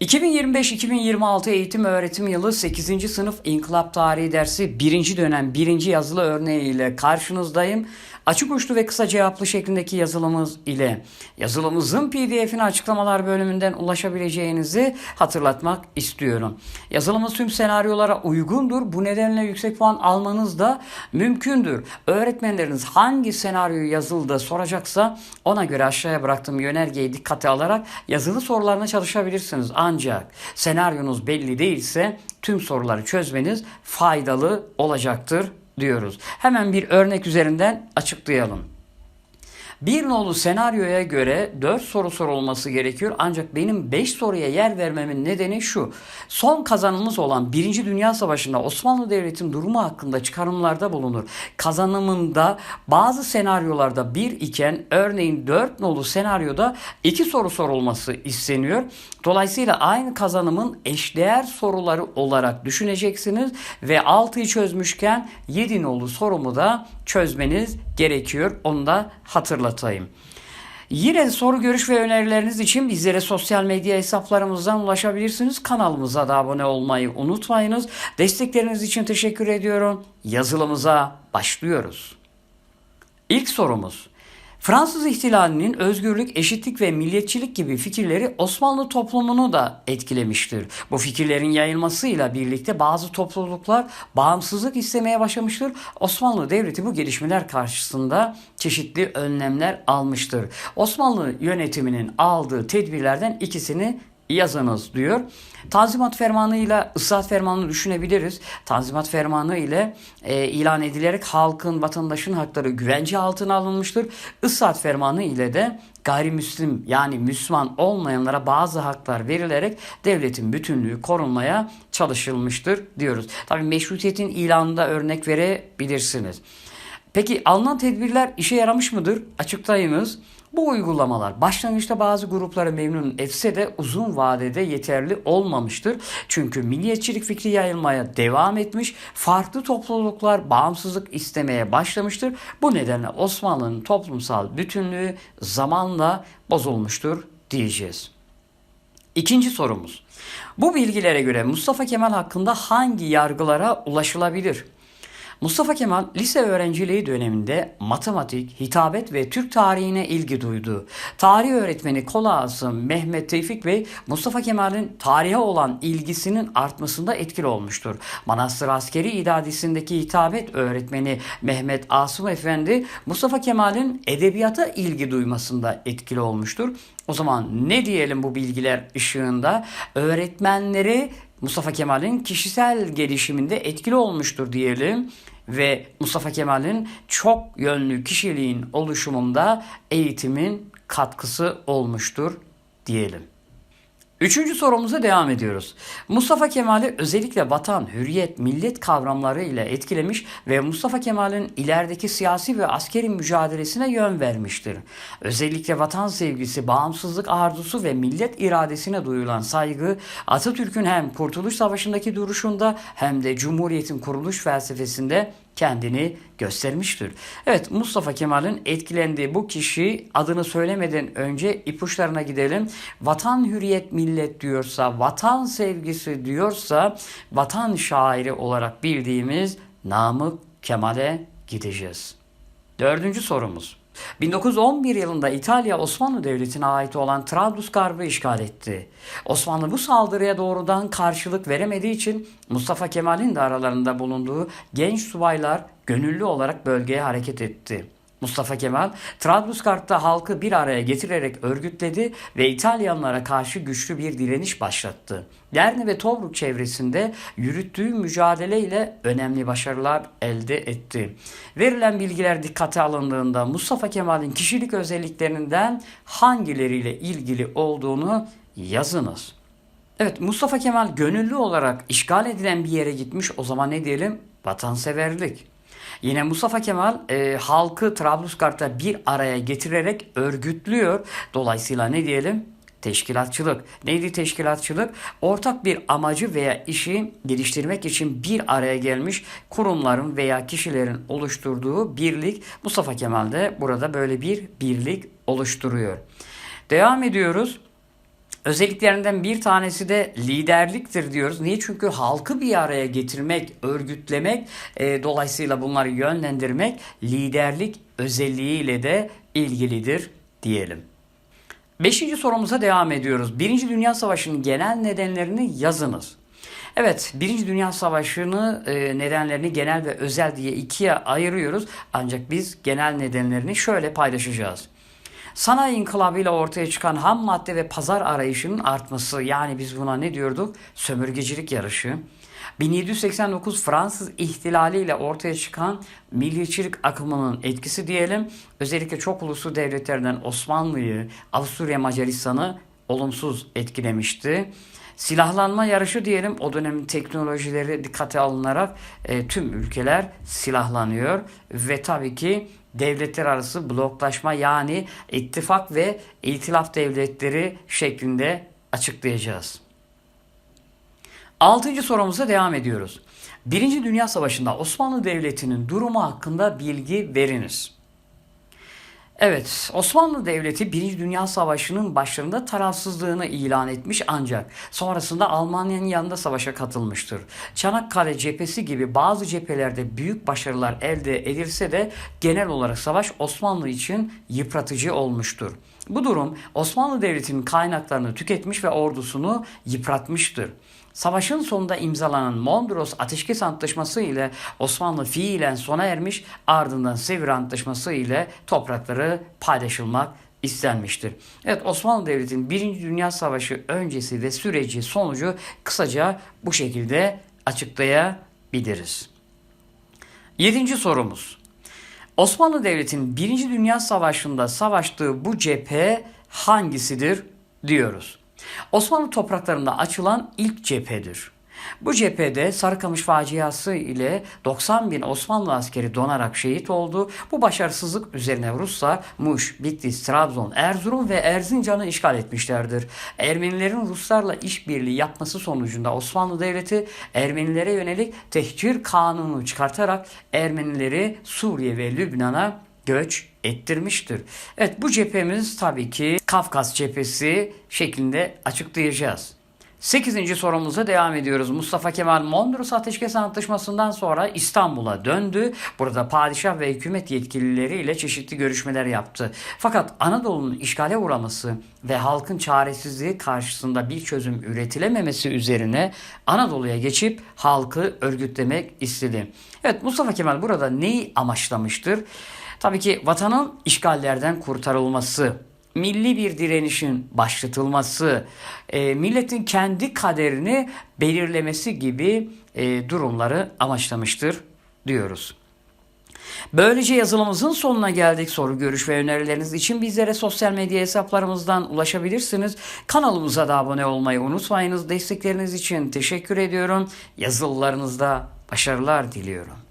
2025-2026 eğitim öğretim yılı 8. sınıf İnkılap Tarihi dersi 1. dönem 1. yazılı örneğiyle karşınızdayım. Açık uçlu ve kısa cevaplı şeklindeki yazılımız ile yazılımımızın pdf'ini açıklamalar bölümünden ulaşabileceğinizi hatırlatmak istiyorum. Yazılımız tüm senaryolara uygundur. Bu nedenle yüksek puan almanız da mümkündür. Öğretmenleriniz hangi senaryoyu yazılıda soracaksa ona göre aşağıya bıraktığım yönergeyi dikkate alarak yazılı sorularına çalışabilirsiniz. Ancak senaryonuz belli değilse tüm soruları çözmeniz faydalı olacaktır diyoruz. Hemen bir örnek üzerinden açıklayalım. Bir nolu senaryoya göre 4 soru sorulması gerekiyor ancak benim 5 soruya yer vermemin nedeni şu. Son kazanımız olan 1. Dünya Savaşı'nda Osmanlı Devleti'nin durumu hakkında çıkarımlarda bulunur. Kazanımında bazı senaryolarda 1 iken örneğin 4 nolu senaryoda 2 soru sorulması isteniyor. Dolayısıyla aynı kazanımın eşdeğer soruları olarak düşüneceksiniz ve 6'yı çözmüşken 7 nolu sorumu da çözmeniz gerekiyor. Onu da hatırlatayım. Yine soru, görüş ve önerileriniz için bizlere sosyal medya hesaplarımızdan ulaşabilirsiniz. Kanalımıza da abone olmayı unutmayınız. Destekleriniz için teşekkür ediyorum. Yazılımıza başlıyoruz. İlk sorumuz. Fransız ihtilalinin özgürlük, eşitlik ve milliyetçilik gibi fikirleri Osmanlı toplumunu da etkilemiştir. Bu fikirlerin yayılmasıyla birlikte bazı topluluklar bağımsızlık istemeye başlamıştır. Osmanlı Devleti bu gelişmeler karşısında çeşitli önlemler almıştır. Osmanlı yönetiminin aldığı tedbirlerden ikisini yazınız diyor. Tanzimat Fermanı ile ıslahat fermanını düşünebiliriz. Tanzimat Fermanı ile e, ilan edilerek halkın, vatandaşın hakları güvence altına alınmıştır. Islahat Fermanı ile de gayrimüslim yani Müslüman olmayanlara bazı haklar verilerek devletin bütünlüğü korunmaya çalışılmıştır diyoruz. Tabii meşrutiyetin ilanında örnek verebilirsiniz. Peki alınan tedbirler işe yaramış mıdır? Açıklayınız. Bu uygulamalar başlangıçta bazı grupları memnun etse de uzun vadede yeterli olmamıştır. Çünkü milliyetçilik fikri yayılmaya devam etmiş, farklı topluluklar bağımsızlık istemeye başlamıştır. Bu nedenle Osmanlı'nın toplumsal bütünlüğü zamanla bozulmuştur diyeceğiz. İkinci sorumuz. Bu bilgilere göre Mustafa Kemal hakkında hangi yargılara ulaşılabilir? Mustafa Kemal lise öğrenciliği döneminde matematik, hitabet ve Türk tarihine ilgi duydu. Tarih öğretmeni Kolağası Mehmet Tevfik Bey Mustafa Kemal'in tarihe olan ilgisinin artmasında etkili olmuştur. Manastır Askeri İdadisi'ndeki hitabet öğretmeni Mehmet Asım Efendi Mustafa Kemal'in edebiyata ilgi duymasında etkili olmuştur. O zaman ne diyelim bu bilgiler ışığında? Öğretmenleri Mustafa Kemal'in kişisel gelişiminde etkili olmuştur diyelim ve Mustafa Kemal'in çok yönlü kişiliğin oluşumunda eğitimin katkısı olmuştur diyelim. Üçüncü sorumuza devam ediyoruz. Mustafa Kemal'i özellikle vatan, hürriyet, millet kavramları ile etkilemiş ve Mustafa Kemal'in ilerideki siyasi ve askeri mücadelesine yön vermiştir. Özellikle vatan sevgisi, bağımsızlık arzusu ve millet iradesine duyulan saygı Atatürk'ün hem Kurtuluş Savaşı'ndaki duruşunda hem de Cumhuriyet'in kuruluş felsefesinde kendini göstermiştir. Evet Mustafa Kemal'in etkilendiği bu kişi adını söylemeden önce ipuçlarına gidelim. Vatan hürriyet millet diyorsa, vatan sevgisi diyorsa vatan şairi olarak bildiğimiz Namık Kemal'e gideceğiz. Dördüncü sorumuz. 1911 yılında İtalya Osmanlı Devleti'ne ait olan Trablusgarp'ı işgal etti. Osmanlı bu saldırıya doğrudan karşılık veremediği için Mustafa Kemal'in de aralarında bulunduğu genç subaylar gönüllü olarak bölgeye hareket etti. Mustafa Kemal, Trablusgarp'ta halkı bir araya getirerek örgütledi ve İtalyanlara karşı güçlü bir direniş başlattı. Derni ve Tobruk çevresinde yürüttüğü mücadeleyle önemli başarılar elde etti. Verilen bilgiler dikkate alındığında Mustafa Kemal'in kişilik özelliklerinden hangileriyle ilgili olduğunu yazınız. Evet Mustafa Kemal gönüllü olarak işgal edilen bir yere gitmiş o zaman ne diyelim? Vatanseverlik. Yine Mustafa Kemal e, halkı Trablusgarp'ta bir araya getirerek örgütlüyor. Dolayısıyla ne diyelim? Teşkilatçılık. Neydi teşkilatçılık? Ortak bir amacı veya işi geliştirmek için bir araya gelmiş kurumların veya kişilerin oluşturduğu birlik. Mustafa Kemal de burada böyle bir birlik oluşturuyor. Devam ediyoruz. Özelliklerinden bir tanesi de liderliktir diyoruz. Niye? Çünkü halkı bir araya getirmek, örgütlemek, e, dolayısıyla bunları yönlendirmek liderlik özelliğiyle de ilgilidir diyelim. Beşinci sorumuza devam ediyoruz. Birinci Dünya Savaşı'nın genel nedenlerini yazınız. Evet, Birinci Dünya Savaşı'nı e, nedenlerini genel ve özel diye ikiye ayırıyoruz. Ancak biz genel nedenlerini şöyle paylaşacağız. Sanayi inkılabıyla ortaya çıkan ham madde ve pazar arayışının artması yani biz buna ne diyorduk? Sömürgecilik yarışı. 1789 Fransız ihtilaliyle ortaya çıkan milliyetçilik akımının etkisi diyelim. Özellikle çok uluslu devletlerden Osmanlı'yı, Avusturya Macaristan'ı olumsuz etkilemişti. Silahlanma yarışı diyelim o dönemin teknolojileri dikkate alınarak e, tüm ülkeler silahlanıyor ve tabii ki devletler arası bloklaşma yani ittifak ve itilaf devletleri şeklinde açıklayacağız. Altıncı sorumuza devam ediyoruz. Birinci Dünya Savaşı'nda Osmanlı Devleti'nin durumu hakkında bilgi veriniz. Evet, Osmanlı Devleti Birinci Dünya Savaşı'nın başlarında tarafsızlığını ilan etmiş ancak sonrasında Almanya'nın yanında savaşa katılmıştır. Çanakkale cephesi gibi bazı cephelerde büyük başarılar elde edilse de genel olarak savaş Osmanlı için yıpratıcı olmuştur. Bu durum Osmanlı Devleti'nin kaynaklarını tüketmiş ve ordusunu yıpratmıştır. Savaşın sonunda imzalanan Mondros Ateşkes Antlaşması ile Osmanlı fiilen sona ermiş ardından Sevr Antlaşması ile toprakları paylaşılmak istenmiştir. Evet Osmanlı Devleti'nin 1. Dünya Savaşı öncesi ve süreci sonucu kısaca bu şekilde açıklayabiliriz. Yedinci sorumuz. Osmanlı Devleti'nin 1. Dünya Savaşı'nda savaştığı bu cephe hangisidir diyoruz. Osmanlı topraklarında açılan ilk cephedir. Bu cephede Sarıkamış faciası ile 90 bin Osmanlı askeri donarak şehit oldu. Bu başarısızlık üzerine Ruslar Muş, Bitlis, Trabzon, Erzurum ve Erzincan'ı işgal etmişlerdir. Ermenilerin Ruslarla işbirliği yapması sonucunda Osmanlı Devleti Ermenilere yönelik tehcir kanunu çıkartarak Ermenileri Suriye ve Lübnan'a göç ettirmiştir. Evet bu cephemiz tabii ki Kafkas cephesi şeklinde açıklayacağız. 8. sorumuza devam ediyoruz. Mustafa Kemal Mondros Ateşkes Antlaşması'ndan sonra İstanbul'a döndü. Burada padişah ve hükümet yetkilileriyle çeşitli görüşmeler yaptı. Fakat Anadolu'nun işgale uğraması ve halkın çaresizliği karşısında bir çözüm üretilememesi üzerine Anadolu'ya geçip halkı örgütlemek istedi. Evet Mustafa Kemal burada neyi amaçlamıştır? Tabii ki vatanın işgallerden kurtarılması, milli bir direnişin başlatılması, e, milletin kendi kaderini belirlemesi gibi e, durumları amaçlamıştır diyoruz. Böylece yazılımımızın sonuna geldik. Soru, görüş ve önerileriniz için bizlere sosyal medya hesaplarımızdan ulaşabilirsiniz. Kanalımıza da abone olmayı unutmayınız. Destekleriniz için teşekkür ediyorum. Yazılılarınızda başarılar diliyorum.